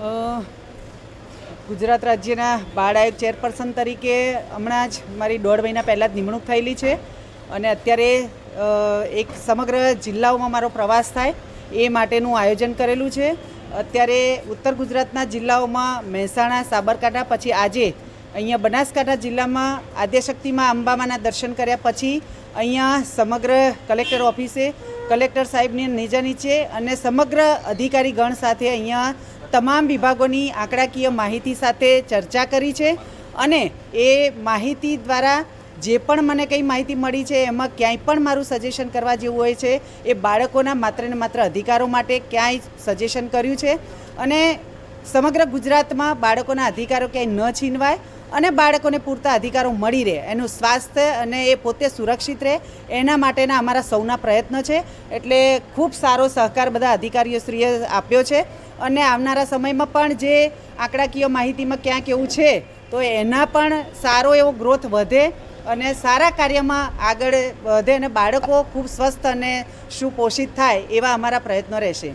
અ, ગુજરાત રાજ્યના બાળ આયોગ ચેરપર્સન તરીકે હમણાં જ મારી દોઢ મહિના પહેલાં જ નિમણૂક થયેલી છે અને અત્યારે એક સમગ્ર જિલ્લાઓમાં મારો પ્રવાસ થાય એ માટેનું આયોજન કરેલું છે. અત્યારે ઉત્તર ગુજરાતના જિલ્લાઓમાં મહેસાણા સાબરકાંઠા પછી આજે અહીંયા બનાસકાંઠા જિલ્લામાં આદ્યશક્તિમાં અંબામાના દર્શન કર્યા પછી અહીંયા સમગ્ર કલેક્ટર ઓફિસે, કલેક્ટર સાહેબની નીચે નીચે અને સમગ્ર અધિકારી ગણ સાથે અહીંયા તમામ વિભાગોની આંકડાકીય માહિતી સાથે ચર્ચા કરી છે અને એ માહિતી દ્વારા જે પણ મને કંઈ માહિતી મળી છે, એમાં ક્યાંય પણ મારું સજેશન કરવા જેવું હોય છે, એ બાળકોના માત્ર ને માત્ર અધિકારો માટે ક્યાંય સજેશન કર્યું છે અને સમગ્ર ગુજરાતમાં બાળકોના અધિકારો ક્યાંય ન છીનવાય. અને બાળકોને પૂરતા અધિકારો મળી રહે. એનું સ્વાસ્થ્ય અને એ પોતે સુરક્ષિત રહે, એના માટેના અમારા સૌના પ્રયત્ન છે. એટલે ખૂબ સારો સહકાર બધા અધિકારીઓશ્રીએ આપ્યો છે. અને આવનારા સમયમાં પણ જે આંકડાકીય માહિતીમાં ક્યાંક એવું છે, તો એના પણ સારો એવો ગ્રોથ વધે અને સારા કાર્યમાં આગળ વધે અને બાળકો ખૂબ સ્વસ્થ અને સુપોષિત થાય એવા અમારા પ્રયત્નો રહેશે.